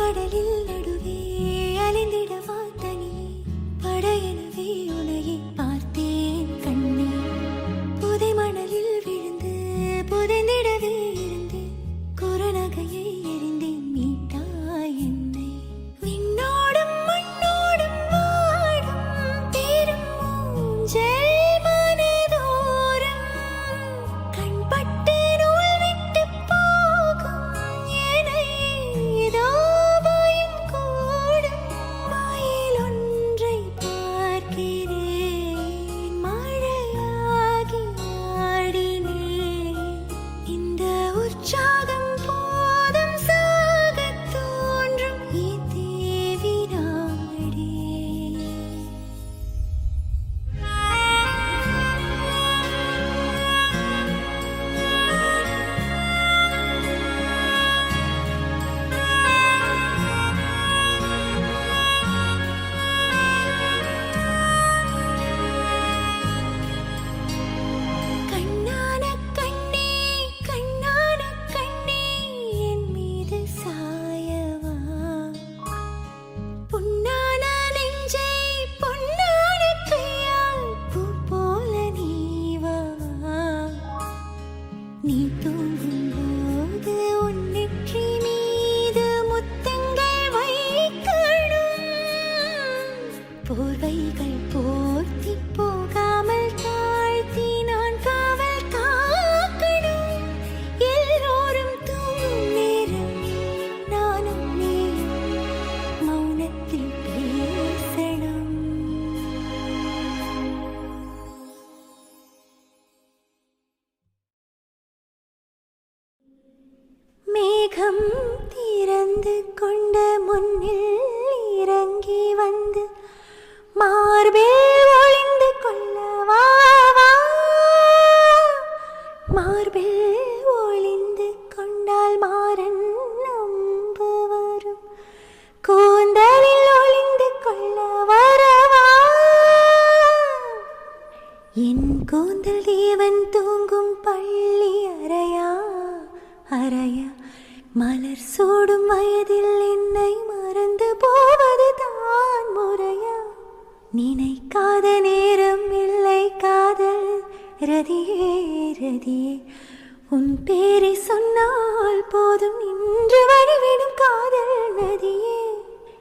கடலில் நடுவே அலைந்திடவா தனியே படையனவே உனையை பார்த்தேன் கண்ணே. புதை மணலில் விழுந்து புதைந்திடவே இருந்து குரநகையை எரி மேகம் திறந்து கொண்ட முன்னில் இறங்கி வந்து மார்பில் ஒளிந்து கொள்ளவா மார்பில் ஒளிந்து கொண்டால் மாறன் நம்பு வரும் கூந்தலில் ஒளிந்து கொள்ள வரவா. என் கூந்தல் தேவன் தூங்கும் பள்ளி அறையா அறையா. மலர் சூடும் வயதில் என்னை மறந்து போவது தான் முறையா? நினைக்காத நேரம் இல்லை காதல். ரதியே ரதியே உன் பேரை சொன்னால் போதும் நின்று வழிவிடும் காதல். நதியே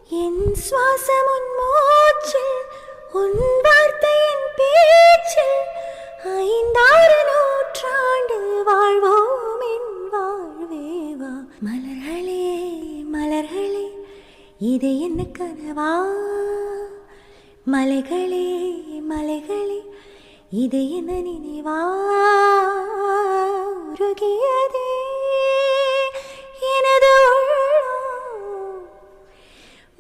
என் சுவாசம் உன் மூச்சில் மலர்களே மலர்களே இது என்ன கனவா மலைகளே மலைகளே இது என்ன நினைவா உருகியதே எனது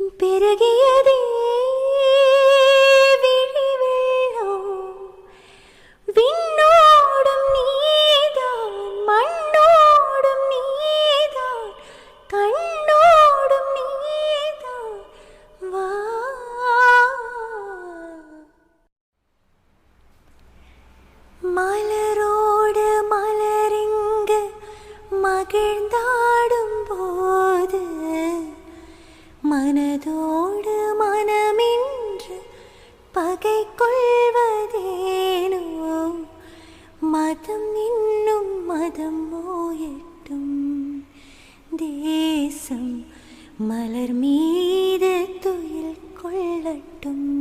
உள்ளம் மனதோடு மனமின்று பகை கொள்வதேனோ மதம் இன்னும் மதம் மோயட்டும். தேசம் மலர் மீது துயில் கொள்ளட்டும்.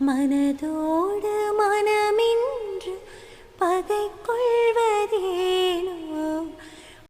மனதோடு மனமின்று பகைக்குள்